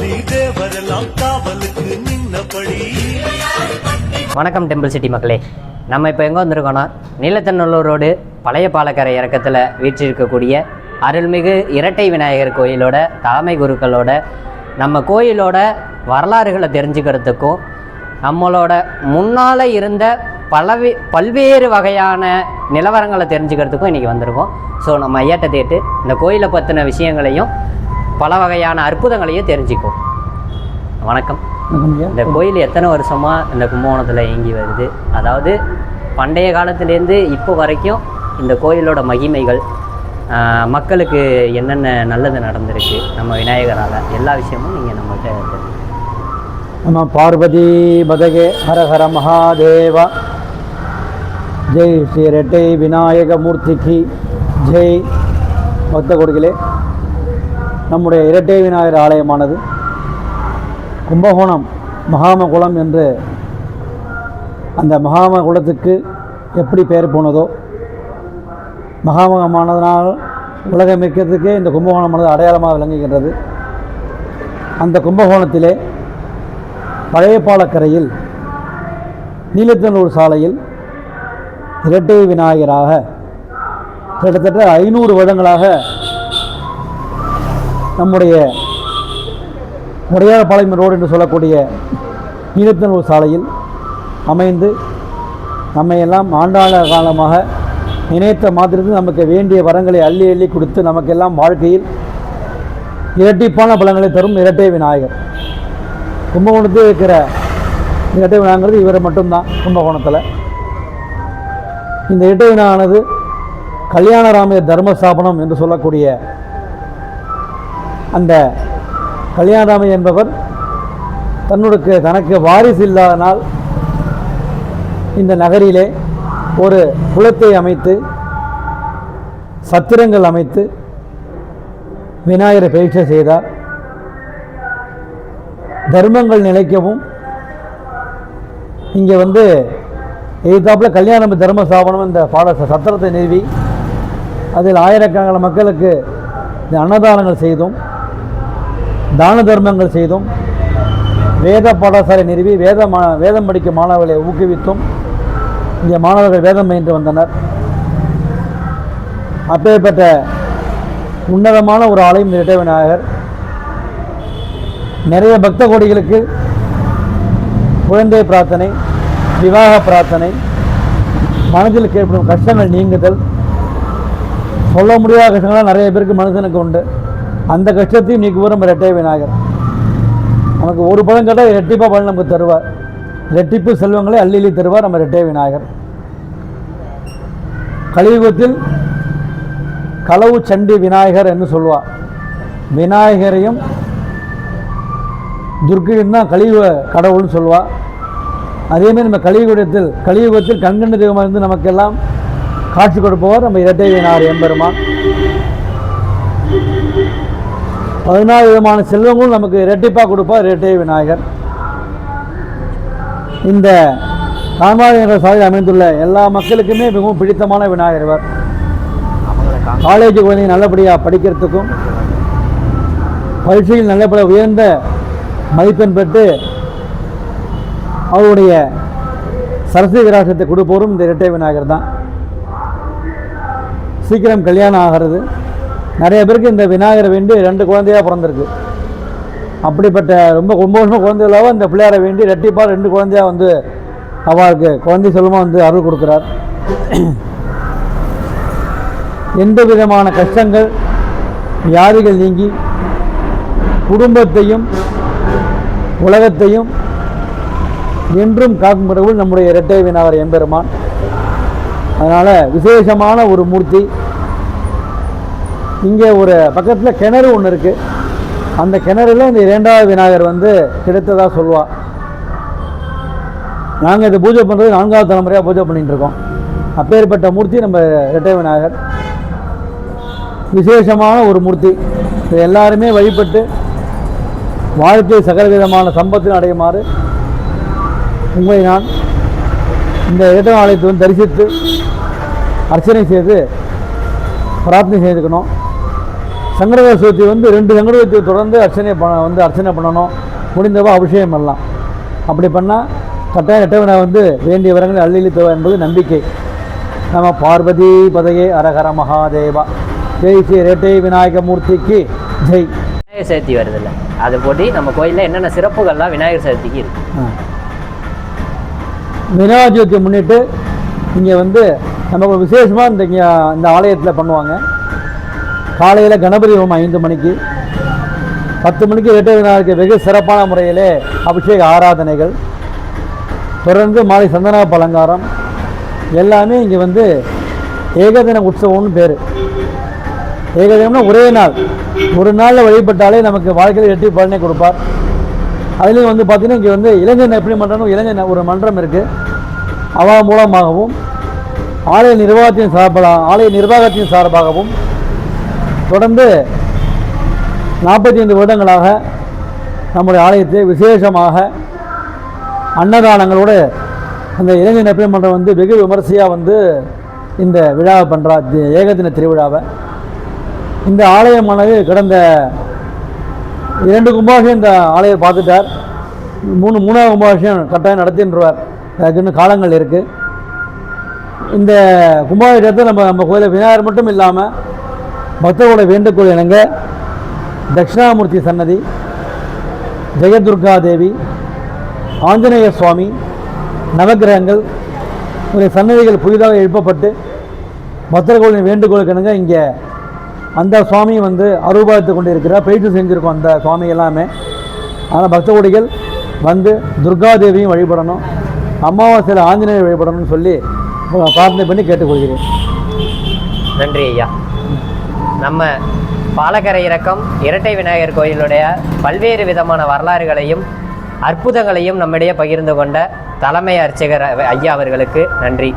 தேவரெல்லாம் காவலுக்கு நின்னபடி. வணக்கம் temple city மக்களே. நம்ம இப்போ எங்கே வந்திருக்கோன்னா நீலத்தநல்லூர் ரோடு பழைய பாலக்கரை இறக்கத்தில் வீற்றிருக்கக்கூடிய அருள்மிகு இரட்டை விநாயகர் கோயிலோட தலைமை குருக்களோட நம்ம கோயிலோட வரலாறுகளை தெரிஞ்சுக்கிறதுக்கும் நம்மளோட முன்னால் இருந்த பலவே பல்வேறு வகையான நிலவரங்களை தெரிஞ்சுக்கிறதுக்கும் இன்றைக்கி வந்திருக்கோம். ஸோ நம்ம ஐயாட்ட தேட்டு இந்த கோயிலை பற்றின விஷயங்களையும் பல வகையான அற்புதங்களையும் தெரிஞ்சுக்குவோம். வணக்கம். இந்த கோயில் எத்தனை வருஷமாக இந்த கும்பகோணத்தில் இயங்கி வருது? அதாவது பண்டைய காலத்துலேருந்து இப்போ வரைக்கும் இந்த கோயிலோட மகிமைகள் மக்களுக்கு என்னென்ன நல்லது நடந்திருக்கு நம்ம விநாயகரால் எல்லா விஷயமும் நீங்கள் நம்மகிட்ட தெரிஞ்சுக்கணும். நம பார்வதி பதகே ஹர ஹர மகாதேவா. ஜெய் ஸ்ரீ ரெட்டை விநாயக மூர்த்திக்கு ஜெய். பக்த கொடிகளே. நம்முடைய இரட்டை விநாயகர் ஆலயமானது கும்பகோணம் மகாமகுளம் என்று அந்த மகாமகுளத்துக்கு எப்படி பெயர் போனதோ மகாமகமானதனால் உலகமிக்கத்துக்கே இந்த கும்பகோணமானது அடையாளமாக விளங்குகின்றது. அந்த கும்பகோணத்திலே பழைய பாலக்கரையில் நீலத்தனூர் சாலையில் இரட்டை விநாயகராக கிட்டத்தட்ட ஐநூறு வருடங்களாக நம்முடைய உடையார்பாளையம் ரோடு என்று சொல்லக்கூடிய நீலத்தனூர் சாலையில் அமைந்து நம்மையெல்லாம் ஆண்டாள காலமாக நினைத்த மாத்திரத்தில் நமக்கு வேண்டிய வரங்களை அள்ளி அள்ளி கொடுத்து நமக்கெல்லாம் வாழ்க்கையில் இரட்டிப்பான பலன்களை தரும் இரட்டை விநாயகர். கும்பகோணத்தில் இருக்கிற இரட்டை விநாயகர் இவர் மட்டும்தான் கும்பகோணத்தில். இந்த இரட்டை விநாயகனது கல்யாணராமய தர்மஸ்தாபனம் என்று சொல்லக்கூடிய அந்த கல்யாணாமை என்பவர் தன்னுடைய தனக்கு வாரிசு இல்லாதனால் இந்த நகரிலே ஒரு குளத்தை அமைத்து சத்திரங்கள் அமைத்து விநாயகரை பயிற்சி செய்தார். தர்மங்கள் நிலைக்கவும் இங்கே வந்து எதிர்த்தாப்பில் கல்யாணம் தர்ம ஸ்தாபனம் இந்த பாட சத்திரத்தை நிறுவி அதில் ஆயிரக்கணக்கான மக்களுக்கு இந்த அன்னதானங்கள் செய்தும் தான தர்மங்கள் செய்தும் வேத பாடசாலை நிறுவி வேத மா வேதம் படிக்கும் மாணவர்களை ஊக்குவித்தும் இங்கே மாணவர்கள் வேதம் பயின்று வந்தனர். அப்பேற்பட்ட உன்னதமான ஒரு ஆலயம் இரட்டை விநாயகர் நிறைய பக்த கோடிகளுக்கு குழந்தை பிரார்த்தனை விவாக பிரார்த்தனை மனதில் ஏற்படும் கஷ்டங்கள் நீங்குதல் சொல்ல முடியாத கஷ்டங்கள்லாம் நிறைய பேருக்கு மனுஷனுக்கு உண்டு. அந்த கஷ்டத்தையும் நீக்குவோம் நம்ம இரட்டை விநாயகர். நமக்கு ஒரு பழம் கேட்டால் இரட்டிப்பாக பழம் நமக்கு தருவார். இரட்டிப்பு செல்வங்களை அள்ளி அள்ளி தருவார் நம்ம இரட்டை விநாயகர். கலியுகத்தில் களவு சண்டி விநாயகர் என்று சொல்லுவார் விநாயகரையும் துர்க்கையும் தான் கலியுக கடவுள்னு சொல்லுவாள் அதேமாதிரி நம்ம கலியுகத்தில் கலியுகத்தில் கண்கண்டு தெய்வமாக இருந்து நமக்கெல்லாம் காட்சி கொடுப்பவர் நம்ம இரட்டை விநாயகர் எம்பெருமான். பதினாறு விதமான செல்வங்களும் நமக்கு இரட்டிப்பாக கொடுப்பார் இரட்டை விநாயகர். இந்த காமாரி என்ற சாலையில் அமைந்துள்ள எல்லா மக்களுக்குமே மிகவும் பிடித்தமான விநாயகர் இவர். காலேஜ் குழந்தைங்க நல்லபடியாக படிக்கிறதுக்கும் பரீட்சையில் நல்லபடியாக உயர்ந்த மதிப்பெண் பெற்று அவருடைய சரஸ்வதி விராசத்தை கொடுப்போரும் இந்த இரட்டை விநாயகர் தான். சீக்கிரம் கல்யாணம் ஆகிறது. நிறைய பேருக்கு இந்த விநாயகரை வேண்டி ரெண்டு குழந்தையாக பிறந்திருக்கு. அப்படிப்பட்ட ரொம்ப ரொம்ப வருஷம் குழந்தைகளாக இந்த பிள்ளையாரை வேண்டி ரெட்டிப்பாக ரெண்டு குழந்தையாக வந்து அவருக்கு குழந்தை செல்வமாக வந்து அருள் கொடுக்குறார். எந்த விதமான கஷ்டங்கள் வியாதிகள் நீங்கி குடும்பத்தையும் உலகத்தையும் என்றும் காக்கும் கடவுள் நம்முடைய இரட்டை விநாயகர் எம்பெருமான். அதனால் விசேஷமான ஒரு மூர்த்தி இங்கே ஒரு பக்கத்தில் கிணறு ஒன்று இருக்குது அந்த கிணறுல இந்த இரண்டாவது விநாயகர் வந்து கிடைத்ததாக சொல்லுவாள் நாங்கள் இதை பூஜை பண்ணுறது நான்காவது தலைமுறையாக பூஜை பண்ணிகிட்டு இருக்கோம். அப்பேற்பட்ட மூர்த்தி நம்ம இரட்டை விநாயகர். விசேஷமான ஒரு மூர்த்தி. இதை எல்லாருமே வழிபட்டு வாழ்க்கை சகலவிதமான சம்பத்தில் சம்பத்தின் அடையுமாறு உண்மை நான் இந்த இரட்டை ஆலயத்தை வந்து தரிசித்து அர்ச்சனை செய்து பிரார்த்தனை செய்துக்கணும். சங்கடகர சதுர்த்தி வந்து ரெண்டு சங்கடகரத்தை தொடர்ந்து அர்ச்சனை பண்ண வந்து அர்ச்சனை பண்ணணும். முடிந்தவோ அபிஷேகம் பண்ணலாம். அப்படி பண்ணால் கட்டாயம் எட்டவனை வந்து வேண்டிய வரங்களை அள்ளிலி தருவா என்பது நம்பிக்கை. நம்ம பார்வதி பதையே அரஹர மகாதேவா. ஜெய் ஸ்ரீ இரட்டை விநாயக மூர்த்திக்கு ஜெய். விநாயகர் சதுர்த்தி வருதுல்ல. அது போட்டி நம்ம கோயிலில் என்னென்ன சிறப்புகள்லாம் விநாயகர் சதுர்த்திக்கு இருக்கு. விநாயகர் சதுர்த்தியை முன்னிட்டு இங்கே வந்து நமக்கு விசேஷமாக இந்த இங்கே இந்த ஆலயத்தில் பண்ணுவாங்க. காலையில் கணபதி ஹோமம் ஐந்து மணிக்கு பத்து மணிக்கு இரட்டை விநாயகருக்கு வெகு சிறப்பான முறையிலே அபிஷேக ஆராதனைகள் தொடர்ந்து மாலை சந்தனாப்பு பலங்காரம் எல்லாமே இங்கே வந்து ஏகதின உற்சவம்னு பேர். ஏகதினம்னா ஒரே நாள். ஒரு நாளில் வழிபட்டாலே நமக்கு வாழ்க்கையில் எட்டி பலனை கொடுப்பார். அதுலேயும் வந்து பார்த்திங்கன்னா இங்கே வந்து இளைஞர் எப்படி மன்றம் இளைஞர் ஒரு மன்றம் இருக்குது அவா மூலமாகவும் ஆலய நிர்வாகத்தின் சார்பாக ஆலய நிர்வாகத்தின் சார்பாகவும் தொடர்ந்து நாற்பத்தி ஐந்து வருடங்களாக நம்முடைய ஆலயத்தை விசேஷமாக அன்னதானங்களோடு அந்த இளைஞர் நெப்பை மன்றம் வந்து வெகு விமரிசையாக வந்து இந்த விழாவை பண்ணுறா ஏகதின திருவிழாவை. இந்த ஆலயமானது கடந்த இரண்டு கும்பாஷம் இந்த ஆலயம் பார்த்துட்டார். மூணு மூணாவது கும்பாஷம் கட்டாயம் நடத்தின்றார் அதுக்கு இன்னும் காலங்கள் இருக்குது இந்த கும்பாபிஷேகத்தை நம்ம நம்ம கோயிலில் விநாயகர் மட்டும் இல்லாமல் பக்தர்களோட வேண்டுகோள் இணங்க தட்சிணாமூர்த்தி சன்னதி ஜெயதுர்கா தேவி ஆஞ்சநேய சுவாமி நவக்கிரகங்கள் இவருடைய சன்னதிகள் புதிதாக எழுப்பப்பட்டு பக்தர்களின் வேண்டுகோளுக்கு இணங்க இங்கே அந்த சுவாமி வந்து அருபாதித்து கொண்டு இருக்கிறார் பயிற்சி செஞ்சுருக்கோம் அந்த சுவாமி எல்லாமே. ஆனால் பக்தகோடிகள் வந்து துர்காதேவியும் வழிபடணும் அமாவாசையில் ஆஞ்சநேயர் வழிபடணும்னு சொல்லி பிரார்த்தனை பண்ணி கேட்டுக்கொள்கிறேன். நன்றி ஐயா. நம்ம பாலக்கரை இறக்கம் இரட்டை விநாயகர் கோயிலுடைய பல்வேறு விதமான வரலாறுகளையும் அற்புதங்களையும் நம்மிடையே பகிர்ந்து கொண்ட தலைமை அர்ச்சகர் ஐயா அவர்களுக்கு நன்றி.